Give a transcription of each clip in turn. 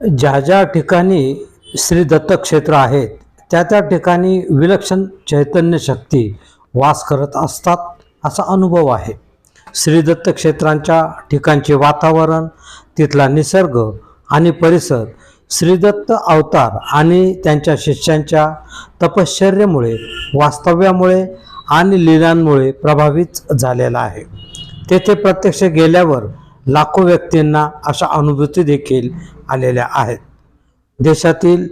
ज्या ज्या ठिकाणी श्री दत्तक्षेत्र आहेत त्या त्या ठिकाणी विलक्षण चैतन्य शक्ती वास करत असतात असा अनुभव आहे. श्री दत्तक्षेत्रांच्या ठिकाणचे वातावरण तिथला निसर्ग आणि परिसर श्रीदत्त अवतार आणि त्यांच्या शिष्यांच्या तपश्चर्येमुळे वास्तव्यामुळे आणि लीलांमुळे प्रभावित झालेला आहे. तेथे प्रत्यक्ष गेल्यावर लाखो व्यक्तींना अशा अनुभूती देखील आलेल्या आहेत. देशातील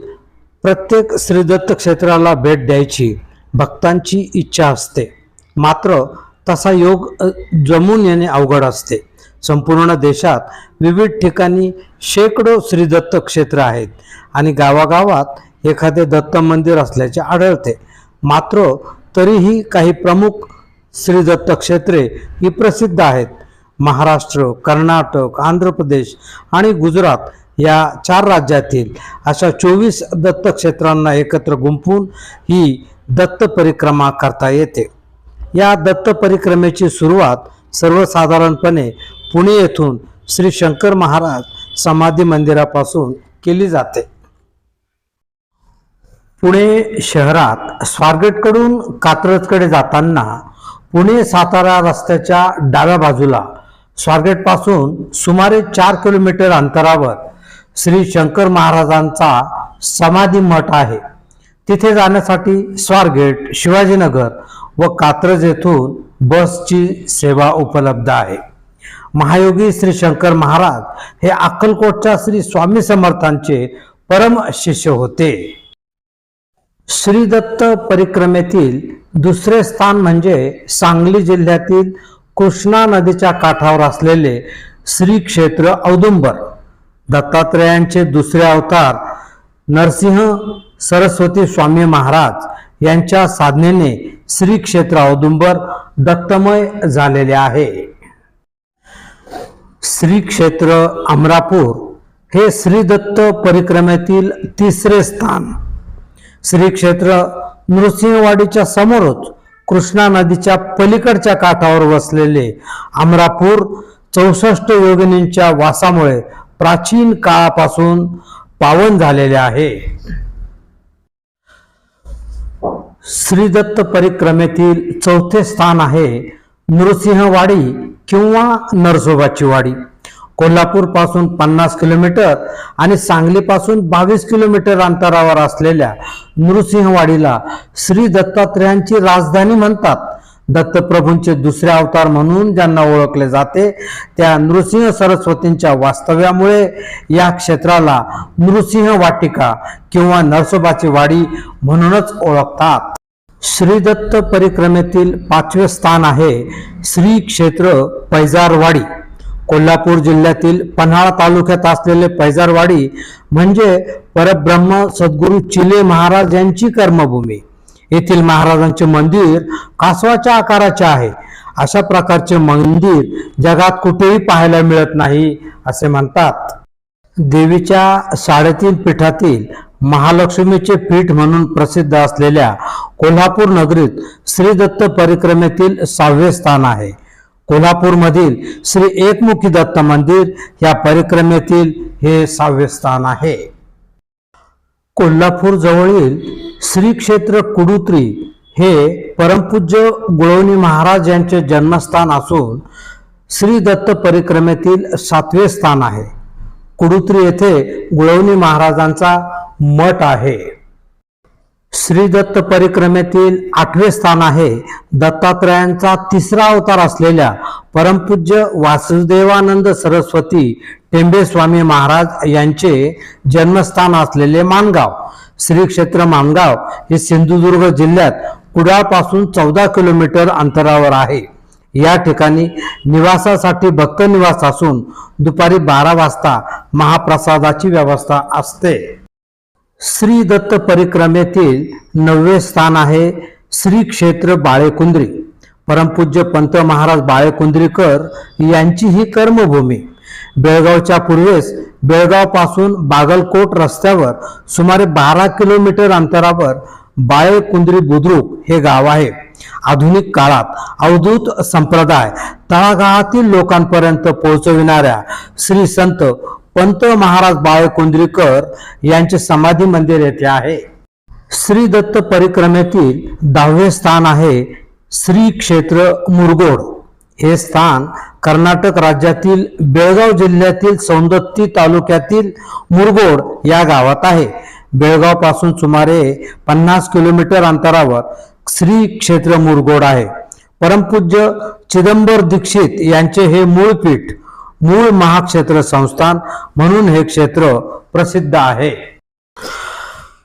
प्रत्येक श्रीदत्त क्षेत्राला भेट द्यायची भक्तांची इच्छा असते. मात्र तसा योग जमून येणे अवघड असते. संपूर्ण देशात विविध ठिकाणी शेकडो श्रीदत्त क्षेत्र आहेत आणि गावागावात एखादे दत्त मंदिर असल्याचे आढळते. मात्र तरीही काही प्रमुख श्रीदत्त क्षेत्रे ही प्रसिद्ध आहेत. महाराष्ट्र कर्नाटक आंध्र प्रदेश आणि गुजरात या चार राज्यातील अशा चोवीस दत्तक्षेत्रांना एकत्र गुंपून ही दत्त परिक्रमा करता येते. या दत्त परिक्रमेची सुरुवात सर्वसाधारणपणे पुणे येथून श्री शंकर महाराज समाधी मंदिरापासून केली जाते. पुणे शहरात स्वारगेटकडून कात्रजकडे जाताना पुणे सातारा रस्त्याच्या डाव्या बाजूला स्वारगेटपासून सुमारे चार किलोमीटर अंतरावर श्री शंकर महाराजांचा समाधी मठ आहे. तिथे जाण्यासाठी स्वारगेट शिवाजीनगर व कात्रज येथून बसची सेवा उपलब्ध आहे. महायोगी श्री शंकर महाराज हे अक्कलकोटच्या श्री स्वामी समर्थांचे परम शिष्य होते. श्री दत्त परिक्रमेतील दुसरे स्थान म्हणजे सांगली जिल्ह्यातील कृष्णा नदीच्या काठावर असलेले श्री क्षेत्र औदुंबर दत्तात्रेयांचे दुसरे अवतार नरसिंह सरस्वती स्वामी महाराज यांच्या साधनेने श्री क्षेत्र औदुंबर दत्तमय झालेले आहे. श्री क्षेत्र अमरापूर हे श्री दत्त परिक्रमेतील तिसरे स्थान. श्री क्षेत्र नृसिंहवाडीच्या समोरच कृष्णा नदीच्या पलीकडच्या काठावर वसलेले अमरापूर चौसष्ट योगिनींच्या वासामुळे प्राचीन काळापासून पावन झालेले आहे. श्रीदत्त परिक्रमेतील चौथे स्थान आहे नृसिंहवाडी किंवा नरसोबाची वाडी. कोल्हापूरपासून पन्नास किलोमीटर आणि सांगलीपासून बावीस किलोमीटर अंतरावर असलेल्या नृसिंहवाडीला श्री दत्तात्रेयांची राजधानी म्हणतात. दत्तप्रभूंचे दुसरे अवतार म्हणून ज्यांना ओळखले जाते त्या नृसिंह सरस्वतींच्या वास्तव्यामुळे या क्षेत्राला नृसिंह वाटिका किंवा नरसोबाची वाडी म्हणूनच ओळखतात. श्री दत्त परिक्रमेतील पाचवे स्थान आहे श्री क्षेत्र पैजारवाडी. कोल्हापूर जिल्ह्यातील पन्हाळा तालुक्यात असलेले पैजारवाडी म्हणजे परब्रह्म सद्गुरू चिले महाराज यांची कर्मभूमी. येथील महाराजांचे मंदिर कासवाच्या आकाराचे आहे. अशा प्रकारचे मंदिर जगात कुठेही पाहायला मिळत नाही असे म्हणतात. देवीच्या साडेतीन पीठातील महालक्ष्मीचे पीठ म्हणून प्रसिद्ध असलेल्या कोल्हापूर नगरीत श्री दत्त परिक्रमेतील सहावे स्थान आहे. कोल्हापूरमधील श्री एकमुखी दत्त मंदिर या परिक्रमेतील हे सहावे स्थान आहे. कोल्हापूर जवळील श्री क्षेत्र कुडुत्री हे परमपूज्य गुळवणी महाराज यांचे जन्मस्थान असून श्री दत्त परिक्रमेतील सातवे स्थान आहे. कुडुत्री येथे गुळवणी महाराजांचा मठ आहे. श्री दत्त परिक्रमेतील आठवे स्थान आहे. दत्तात्रयांचा तिसरा अवतार असलेल्या परमपूज्य वासुदेवानंद सरस्वती टेंबे स्वामी महाराज यांचे जन्मस्थान असलेले मानगाव. श्री क्षेत्र मानगाव हे सिंधुदुर्ग जिल्ह्यात कुडाळपासून चौदा किलोमीटर अंतरावर आहे. या ठिकाणी निवासासाठी भक्त निवास असून दुपारी बारा वाजता महाप्रसादाची व्यवस्था असते. श्री दत्त परिक्रमेतील नववे स्थान आहे श्री क्षेत्र बाळेकुंद्री. परमपूज्य पंत महाराज बाळेकुंद्रीकर यांची ही कर्मभूमी. बेळगावच्या पूर्वेस बेळगावपासून बागलकोट रस्त्यावर सुमारे बारा किलोमीटर अंतरावर बाळेकुंद्री बुद्रुक हे गाव आहे. आधुनिक काळात अवधूत संप्रदाय तळागाळातील लोकांपर्यंत पोहोचविणाऱ्या श्री संत पंत महाराज बाळे कुंद्रीकर यांचे समाधी मंदिर येथे आहे. श्री दत्त परिक्रमेतील दहावे स्थान आहे श्री क्षेत्र मुरगोड. हे स्थान कर्नाटक राज्यातील बेळगाव जिल्ह्यातील सौंदत्ती तालुक्यातील मुरगोड या गावात आहे. बेळगावपासून सुमारे पन्नास किलोमीटर अंतरावर श्री क्षेत्र मुरगोड आहे. परमपूज्य चिदंबर दीक्षित यांचे हे मूळ पीठ मूळ महाक्षेत्र संस्थान म्हणून हे क्षेत्र प्रसिद्ध आहे.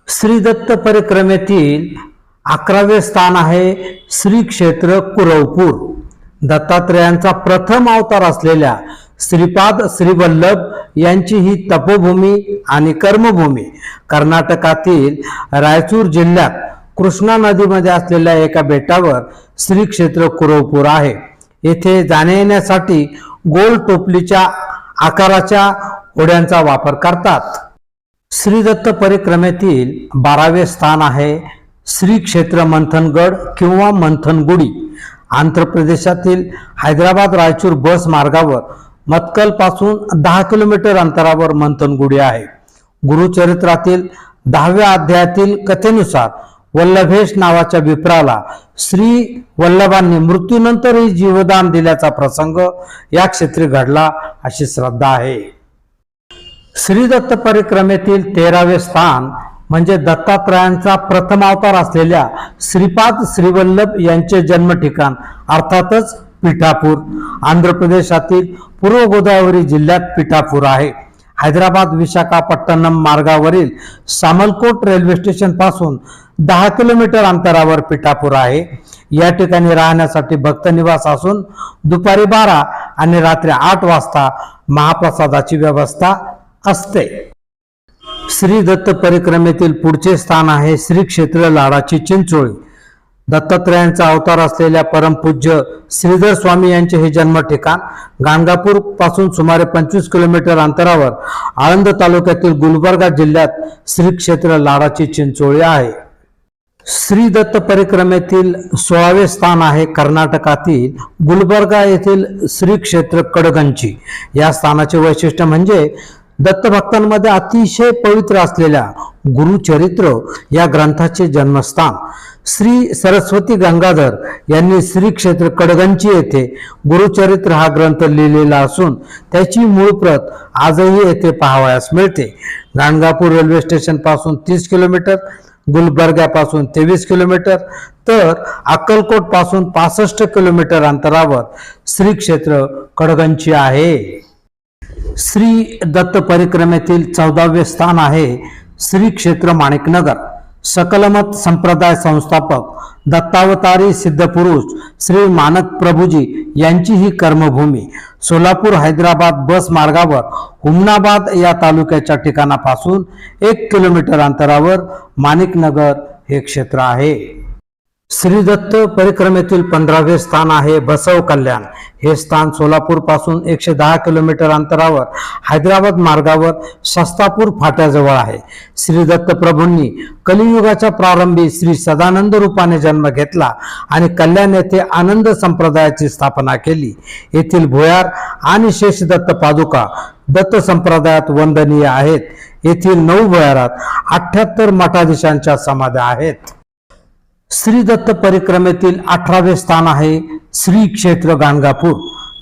श्री दत्त परिक्रमेतील अकरावे स्थान आहे श्री क्षेत्र कुरवपूर. दत्तात्रेयांचा प्रथम अवतार असलेल्या श्रीपाद श्रीवल्लभ यांची ही तपोभूमी आणि कर्मभूमी कर्नाटकातील रायचूर जिल्ह्यात कृष्णा नदीमध्ये असलेल्या एका बेटावर श्री क्षेत्र कुरवपूर आहे. येथे जाण्या येण्यासाठी गोल टोपलीच्या आकाराच्या होड्यांचा वापर करतात. श्री दत्त परिक्रमेतील बारावे स्थान आहे श्री क्षेत्र मंथनगड किंवा मंथनगुडी. आंध्र प्रदेशातील हैदराबाद रायचूर बस मार्गावर मतकलपासून दहा किलोमीटर अंतरावर मंथनगुडी आहे. गुरुचरित्रातील दहाव्या अध्यायातील कथेनुसार वल्लभेश नावाच्या विप्राला श्री वल्लभांनी मृत्यूनंतरही जीवदान दिल्याचा प्रसंग या क्षेत्री घडला अशी श्रद्धा आहे. श्री दत्त परिक्रमेतील तेरावे स्थान म्हणजे दत्तात्रयांचा प्रथम अवतार असलेल्या श्रीपाद श्रीवल्लभ यांचे जन्म ठिकाण अर्थातच पिठापूर आंध्र प्रदेशातील पूर्व गोदावरी जिल्ह्यात पिठापूर आहे. हैदराबाद विशाखापट्टणम मार्गावरील सामलकोट रेल्वे स्टेशनपासून दहा किलोमीटर अंतरावर पिठापूर आहे. या ठिकाणी राहण्यासाठी भक्त निवास असून दुपारी बारा आणि रात्री आठ वाजता महाप्रसादाची व्यवस्था असते. श्री दत्त परिक्रमेतील पुढचे स्थान आहे श्री क्षेत्र लाडाची चिंचोळी. दत्तात्रयांचा अवतार असलेल्या परमपूज्य श्रीधर स्वामी यांचे हे जन्म ठिकाण गाणगापूरपासून सुमारे पंचवीस किलोमीटर अंतरावर आळंद तालुक्यातील गुलबर्गा जिल्ह्यात श्री क्षेत्र लाडाची चिंचोळी आहे. श्री दत्त परिक्रमेतील सोळावे स्थान आहे कर्नाटकातील गुलबर्गा येथील श्री क्षेत्र कडगंची या स्थानाचे वैशिष्ट्य म्हणजे दत्तभक्तांमध्ये अतिशय पवित्र असलेल्या गुरुचरित्र या ग्रंथाचे जन्मस्थान. श्री सरस्वती गंगाधर यांनी श्री क्षेत्र कडगंची येथे गुरुचरित्र हा ग्रंथ लिहिलेला असून त्याची मूळ प्रत आजही येथे पाहावयास मिळते. गाणगापूर रेल्वे स्टेशनपासून तीस किलोमीटर गुलबर्ग्यापासून तेवीस किलोमीटर तर अक्कलकोटपासून पासष्ट किलोमीटर अंतरावर श्री क्षेत्र कडगंची आहे. श्री दत्त परिक्रमेतील चौदावे स्थान आहे श्री क्षेत्र माणिकनगर. सकलमत संप्रदाय संस्थापक दत्तावतारी सिद्धपुरुष श्री मानक प्रभूजी यांची ही कर्मभूमी. सोलापूर हैदराबाद बस मार्गावर हुमनाबाद या तालुक्याच्या ठिकाणापासून एक किलोमीटर अंतरावर माणिकनगर हे क्षेत्र आहे. श्री दत्त परिक्रमेतील पंधरावे स्थान आहे बसव कल्याण. हे स्थान सोलापूरपासून एकशे दहा किलोमीटर अंतरावर हैदराबाद मार्गावर शस्तापूर फाट्याजवळ आहे. श्री दत्त प्रभूंनी कलियुगाच्या प्रारंभी श्री सदानंद रूपाने जन्म घेतला आणि कल्याण येथे आनंद संप्रदायाची स्थापना केली. येथील भुयार आणि शेषदत्त पादुका दत्त संप्रदायात वंदनीय आहेत. येथील नऊ भुयारात अठ्याहत्तर मठाधीशांच्या समाध्या आहेत. श्री दत्त परिक्रमेतील अठरावे स्थान आहे श्री क्षेत्र गाणगापूर.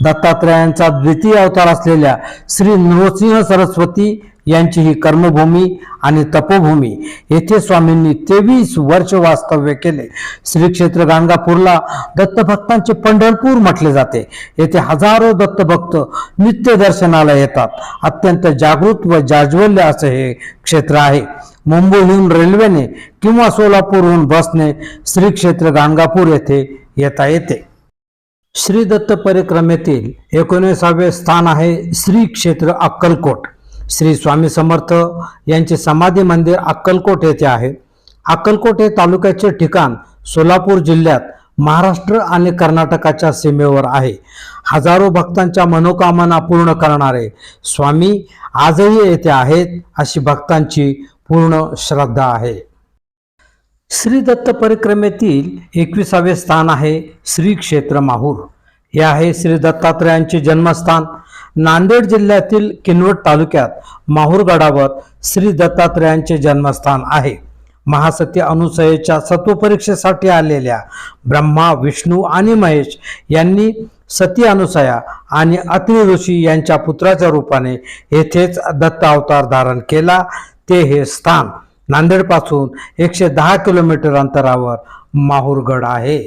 दत्तात्रयांचा द्वितीय अवतार असलेल्या श्री नृसिंह सरस्वती यांची ही कर्मभूमी आणि तपोभूमी. येथे स्वामींनी तेवीस वर्ष वास्तव्य केले. श्री क्षेत्र गाणगापूरला दत्तभक्तांचे पंढरपूर म्हटले जाते. येथे हजारो दत्तभक्त नित्य दर्शनाला येतात. अत्यंत जागृत व जाज्वल्य असं हे क्षेत्र आहे. मुंबईहून रेल्वेने किंवा सोलापूरहून बसने श्री क्षेत्र गाणगापूर येथे येता येते. श्री दत्त परिक्रमेतील एकोणीसावे स्थान आहे श्री क्षेत्र अक्कलकोट. श्री स्वामी समर्थ यांचे समाधी मंदिर अक्कलकोट येथे आहे. अक्कलकोट हे तालुक्याचे ठिकाण सोलापूर जिल्ह्यात महाराष्ट्र आणि कर्नाटकाच्या सीमेवर आहे. हजारो भक्तांच्या मनोकामना पूर्ण करणारे स्वामी आजही येथे आहेत अशी भक्तांची पूर्ण श्रद्धा आहे. श्री दत्त परिक्रमेतील एकविसावे स्थान आहे श्री क्षेत्र माहूर. हे आहे श्री दत्तात्रयांचे जन्मस्थान. नांदेड जिल्ह्यातील किनवट तालुक्यात माहूरगडावर श्री दत्तात्रयांचे जन्मस्थान आहे. महासती अनुसयेच्या सत्वपरीक्षेसाठी आलेल्या ब्रह्मा विष्णू आणि महेश यांनी सती अनुसया आणि अत्रि ऋषी यांच्या पुत्राच्या रूपाने येथेच दत्त अवतार धारण केला. ते हे स्थान नांदेडपासून एकशे दहा किलोमीटर अंतरावर माहूरगड आहे.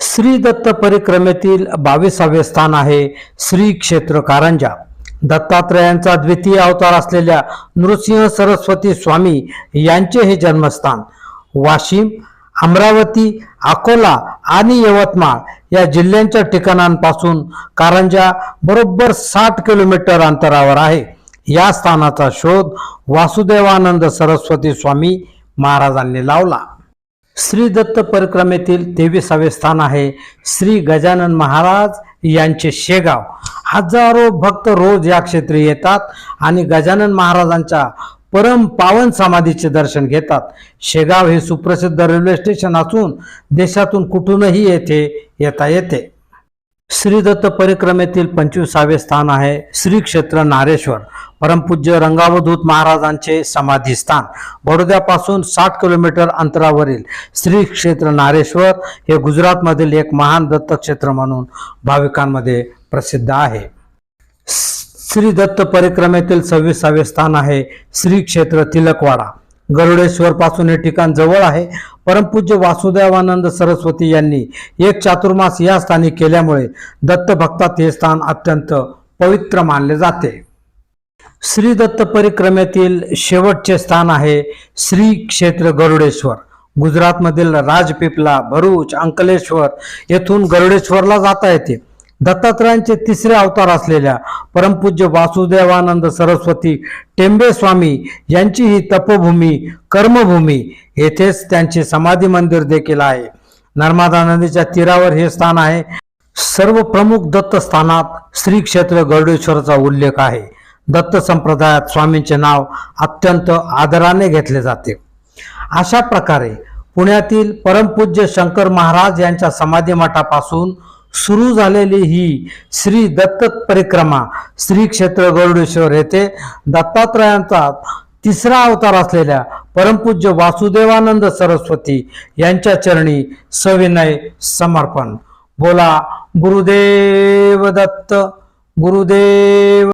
श्री दत्त परिक्रमेतील बावीसावे स्थान आहे श्री क्षेत्र कारंजा. दत्तात्रयांचा द्वितीय अवतार असलेल्या नृसिंह सरस्वती स्वामी यांचे हे जन्मस्थान. वाशिम अमरावती अकोला आणि यवतमाळ या जिल्ह्यांच्या ठिकाणांपासून कारंजा बरोबर साठ किलोमीटर अंतरावर आहे. या स्थानाचा शोध वासुदेवानंद सरस्वती स्वामी महाराजांनी लावला. श्री दत्त परिक्रमेतील तेविसावे स्थान आहे. श्री गजानन महाराज यांचे शेगाव. हजारो भक्त रोज या क्षेत्री येतात आणि गजानन महाराजांच्या परम पावन समाधीचे दर्शन घेतात. शेगाव हे सुप्रसिद्ध रेल्वे स्टेशन असून देशातून कुठूनही येथे येता येते. श्रीदत्त परिक्रमेतील पंचवीसावे स्थान आहे. श्री क्षेत्र नारेश्वर परमपूज्य रंगावधूत महाराजांचे समाधी स्थान बडोद्यापासून साठ किलोमीटर अंतरावरील श्री क्षेत्र नारेश्वर हे गुजरातमधील एक महान दत्तक्षेत्र म्हणून भाविकांमध्ये प्रसिद्ध आहे. श्री दत्त परिक्रमेतील सव्वीसावे स्थान आहे श्री क्षेत्र तिलकवाडा. गरुडेश्वर पासून हे ठिकाण जवळ आहे. परमपूज्य वासुदेवानंद सरस्वती यांनी एक चातुर्मास या स्थानी केल्यामुळे दत्त भक्तात हे स्थान अत्यंत पवित्र मानले जाते. श्री दत्त परिक्रमेतील शेवटचे स्थान आहे श्री क्षेत्र गरुडेश्वर. गुजरातमधील राजपिपला भरूच अंकलेश्वर येथून गरुडेश्वरला जाता येते. दत्तात्रयांचे तिसरे अवतार असलेल्या परमपूज्य वासुदेवानंद सरस्वती टेंबे स्वामी यांची ही तपोभूमी कर्मभूमी येथेच त्यांचे समाधी मंदिर देखील आहे. नर्मदा नदीच्या तीरावर हे स्थान आहे. सर्व प्रमुख दत्तस्थानात श्री क्षेत्र गरुडेश्वराचा उल्लेख आहे. दत्त संप्रदायात स्वामींचे नाव अत्यंत आदराने घेतले जाते. अशा प्रकारे पुण्यातील परमपूज्य शंकर महाराज यांच्या समाधी मठापासून सुरू झालेली ही श्री दत्त परिक्रमा श्री क्षेत्र गरुडेश्वर येथे दत्तात्रयांचा तिसरा अवतार असलेल्या परमपूज्य वासुदेवानंद सरस्वती यांच्या चरणी सविनय समर्पण. बोला गुरुदेव दत्त गुरुदेव